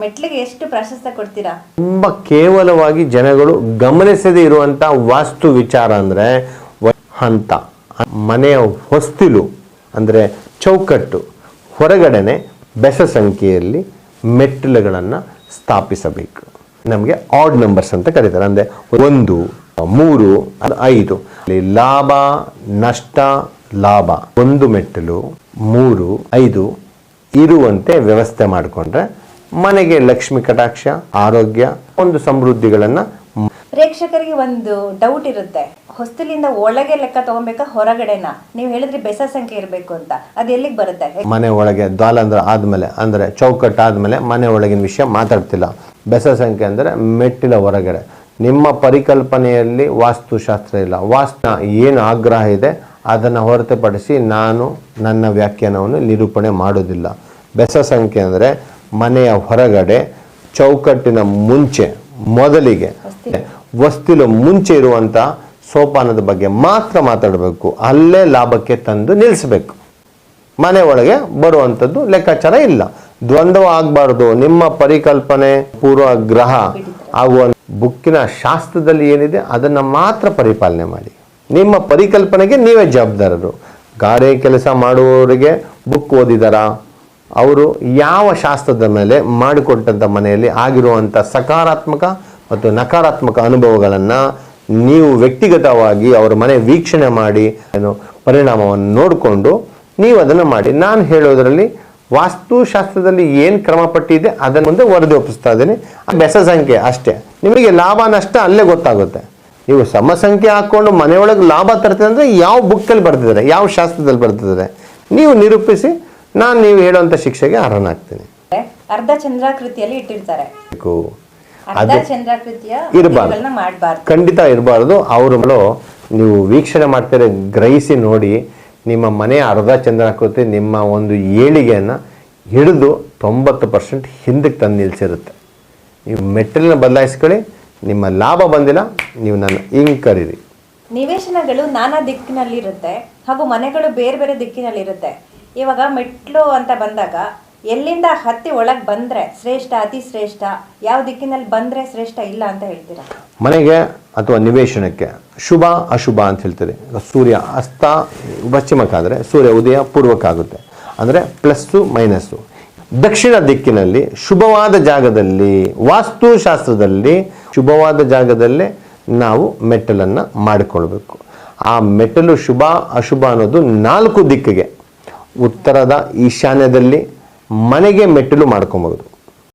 ಮೆಟ್ಲಿಗೆ ಎಷ್ಟು ಪ್ರಾಶಸ್ತ್ಯ ಕೊಡ್ತೀರಾ? ತುಂಬ ಕೇವಲವಾಗಿ ಜನಗಳು ಗಮನಿಸದೇ ಇರುವಂಥ ವಾಸ್ತು ವಿಚಾರ ಅಂದರೆ ಹಂತ, ಮನೆಯ ಹೊಸ್ತಿಲು ಅಂದರೆ ಚೌಕಟ್ಟು, ಹೊರಗಡೆನೆ ಬೆಸ ಸಂಖ್ಯೆಯಲ್ಲಿ ಮೆಟ್ಟಿಲುಗಳನ್ನು ಸ್ಥಾಪಿಸಬೇಕು. ನಮಗೆ ಆಡ್ ನಂಬರ್ಸ್ ಅಂತ ಕರೀತಾರೆ, ಅಂದರೆ ಒಂದು, ಮೂರು, ಐದು. ಲಾಭ, ನಷ್ಟ, ಲಾಭ. ಒಂದು ಮೆಟ್ಟಿಲು, ಮೂರು, ಐದು ಇರುವಂತೆ ವ್ಯವಸ್ಥೆ ಮಾಡಿಕೊಂಡ್ರೆ ಮನೆಗೆ ಲಕ್ಷ್ಮಿ ಕಟಾಕ್ಷ ಆರೋಗ್ಯ ಒಂದು ಸಮೃದ್ಧಿಗಳನ್ನ ಪ್ರೇಕ್ಷಕರಿಗೆ ಒಂದು ಡೌಟ್ ಇರುತ್ತೆ. ಹೊಸ್ತಿಲಿಂದ ಒಳಗೆ ಲೆಕ್ಕ ತಗೊಬೇಕಾ ಹೊರಗಡೆನ? ನೀವು ಹೇಳಿದ್ರೆ ಬೆಸ ಸಂಖ್ಯೆ ಇರಬೇಕು ಅಂತ. ಅದು ಎಲ್ಲಿಗೆ ಬರುತ್ತೆ? ಮನೆ ಒಳಗೆ ದ್ವಾಲಂದ್ರ ಆದ್ಮೇಲೆ ಅಂದ್ರೆ ಚೌಕಟ್ಟು ಆದ್ಮೇಲೆ ಮನೆ ಒಳಗಿನ ವಿಷಯ ಮಾತಾಡ್ತಿಲ್ಲ. ಬೆಸ ಸಂಖ್ಯೆ ಅಂದ್ರೆ ಮೆಟ್ಟಿಲ ಹೊರಗಡೆ. ನಿಮ್ಮ ಪರಿಕಲ್ಪನೆಯಲ್ಲಿ ವಾಸ್ತುಶಾಸ್ತ್ರ ಇಲ್ಲ. ವಾಸ್ತು ಏನು ಆಗ್ರಹ ಇದೆ ಅದನ್ನು ಹೊರತುಪಡಿಸಿ ನಾನು ನನ್ನ ವ್ಯಾಖ್ಯಾನವನ್ನು ನಿರೂಪಣೆ ಮಾಡೋದಿಲ್ಲ. ಬೆಸ ಸಂಖ್ಯೆ ಅಂದರೆ ಮನೆಯ ಹೊರಗಡೆ ಚೌಕಟ್ಟಿನ ಮುಂಚೆ ಮೊದಲಿಗೆ ವಸ್ತಿಲು. ಮುಂಚೆ ಇರುವಂಥ ಸೋಪಾನದ ಬಗ್ಗೆ ಮಾತ್ರ ಮಾತಾಡಬೇಕು. ಅಲ್ಲೇ ಲಾಭಕ್ಕೆ ತಂದು ನಿಲ್ಲಿಸಬೇಕು. ಮನೆ ಒಳಗೆ ಬರುವಂಥದ್ದು ಲೆಕ್ಕಾಚಾರ ಇಲ್ಲ. ದ್ವಂದ್ವ ಆಗಬಾರ್ದು. ನಿಮ್ಮ ಪರಿಕಲ್ಪನೆ ಪೂರ್ವಗ್ರಹ ಆಗುವ ಬುಕ್ಕಿನ ಶಾಸ್ತ್ರದಲ್ಲಿ ಏನಿದೆ ಅದನ್ನು ಮಾತ್ರ ಪರಿಪಾಲನೆ ಮಾಡಿ. ನಿಮ್ಮ ಪರಿಕಲ್ಪನೆಗೆ ನೀವೇ ಜವಾಬ್ದಾರರು. ಗಾರೆ ಕೆಲಸ ಮಾಡುವವರಿಗೆ ಬುಕ್ ಓದಿದಾರಾ? ಅವರು ಯಾವ ಶಾಸ್ತ್ರದ ಮೇಲೆ ಮಾಡಿಕೊಟ್ಟಂಥ ಮನೆಯಲ್ಲಿ ಆಗಿರುವಂಥ ಸಕಾರಾತ್ಮಕ ಮತ್ತು ನಕಾರಾತ್ಮಕ ಅನುಭವಗಳನ್ನು ನೀವು ವ್ಯಕ್ತಿಗತವಾಗಿ ಅವರ ಮನೆ ವೀಕ್ಷಣೆ ಮಾಡಿ ಏನು ಪರಿಣಾಮವನ್ನು ನೋಡಿಕೊಂಡು ನೀವು ಅದನ್ನು ಮಾಡಿ. ನಾನು ಹೇಳೋದರಲ್ಲಿ ವಾಸ್ತುಶಾಸ್ತ್ರದಲ್ಲಿ ಏನು ಕ್ರಮಪಟ್ಟಿದೆ ಅದನ್ನು ಮುಂದೆ ವರದಿ ಒಪ್ಪಿಸ್ತಾ ಇದ್ದೀನಿ ಬೆಸ ಸಂಖ್ಯೆ ಅಷ್ಟೇ. ನಿಮಗೆ ಲಾಭ ನಷ್ಟ ಅಲ್ಲೇ ಗೊತ್ತಾಗುತ್ತೆ. ನೀವು ಸಮ ಸಂಖ್ಯೆ ಹಾಕ್ಕೊಂಡು ಮನೆಯೊಳಗೆ ಲಾಭ ತರ್ತದೆ ಅಂದರೆ ಯಾವ ಬುಕ್ಕಲ್ಲಿ ಬರ್ತಿದ್ದಾರೆ, ಯಾವ ಶಾಸ್ತ್ರದಲ್ಲಿ ಬರ್ತಿದ್ದಾರೆ. ನೀವು ನಿರೂಪಿಸಿ ನಾನು ನೀವು ಹೇಳುವಂಥ ಶಿಕ್ಷೆಗೆ ಅರ್ಹನಾಗ್ತೀನಿ. ಅರ್ಧ ಚಂದ್ರಾಕೃತಿಯಲ್ಲಿ ಇಟ್ಟಿರ್ತಾರೆ. ಅರ್ಧ ಚಂದ್ರಾಕೃತಿಯ ಇರಬಾರ್ದು. ಮಾಡಬಾರ್ದು. ಖಂಡಿತ ಇರಬಾರ್ದು. ಅವರು ನೀವು ವೀಕ್ಷಣೆ ಮಾಡ್ತಾರೆ ಗ್ರಹಿಸಿ ನೋಡಿ. ನಿಮ್ಮ ಮನೆಯ ಅರ್ಧ ಚಂದ್ರಾಕೃತಿ ನಿಮ್ಮ ಒಂದು ಏಳಿಗೆಯನ್ನು ಹಿಡಿದು ತೊಂಬತ್ತು ಪರ್ಸೆಂಟ್ ಹಿಂದಕ್ಕೆ ತಂದು ನಿಲ್ಲಿಸಿರುತ್ತೆ ನೀವು ಮೆಟ್ಟಿಲನ್ನ ಬದಲಾಯಿಸ್ಕೊಳ್ಳಿ. ನಿಮ್ಮ ಲಾಭ ಬಂದಿಲ್ಲ. ನೀವು ನನ್ನ ಹಿಂಗೆ ಕರೀರಿ. ನಿವೇಶನಗಳು ನಾನಾ ದಿಕ್ಕಿನಲ್ಲಿ ಇರುತ್ತೆ ಹಾಗೂ ಮನೆಗಳು ಬೇರೆ ಬೇರೆ ದಿಕ್ಕಿನಲ್ಲಿ ಇರುತ್ತೆ ಇವಾಗ ಮೆಟ್ಲು ಅಂತ ಬಂದಾಗ ಎಲ್ಲಿಂದ ಹತ್ತಿ ಒಳಗೆ ಬಂದರೆ ಶ್ರೇಷ್ಠ, ಅತಿ ಶ್ರೇಷ್ಠ, ಯಾವ ದಿಕ್ಕಿನಲ್ಲಿ ಬಂದರೆ ಶ್ರೇಷ್ಠ ಇಲ್ಲ ಅಂತ ಹೇಳ್ತೀರಾ? ಮನೆಗೆ ಅಥವಾ ನಿವೇಶನಕ್ಕೆ ಶುಭ, ಅಶುಭ ಅಂತ ಹೇಳ್ತಾರೆ. ಸೂರ್ಯ ಅಸ್ತ, ಪಶ್ಚಿಮಕ್ಕಾದರೆ ಸೂರ್ಯ ಉದಯ ಪೂರ್ವಕ್ಕಾಗುತ್ತೆ. ಅಂದರೆ ಪ್ಲಸ್ಸು, ಮೈನಸ್ಸು. ದಕ್ಷಿಣ ದಿಕ್ಕಿನಲ್ಲಿ ಶುಭವಾದ ಜಾಗದಲ್ಲಿ, ವಾಸ್ತುಶಾಸ್ತ್ರದಲ್ಲಿ ಶುಭವಾದ ಜಾಗದಲ್ಲೇ ನಾವು ಮೆಟ್ಟಲನ್ನು ಮಾಡಿಕೊಳ್ಬೇಕು. ಆ ಮೆಟ್ಟಲು ಶುಭ, ಅಶುಭ ಅನ್ನೋದು ನಾಲ್ಕು ದಿಕ್ಕಿಗೆ. ಉತ್ತರದ ಈಶಾನ್ಯದಲ್ಲಿ ಮನೆಗೆ ಮೆಟ್ಟಿಲು ಮಾಡ್ಕೊಬೋದು.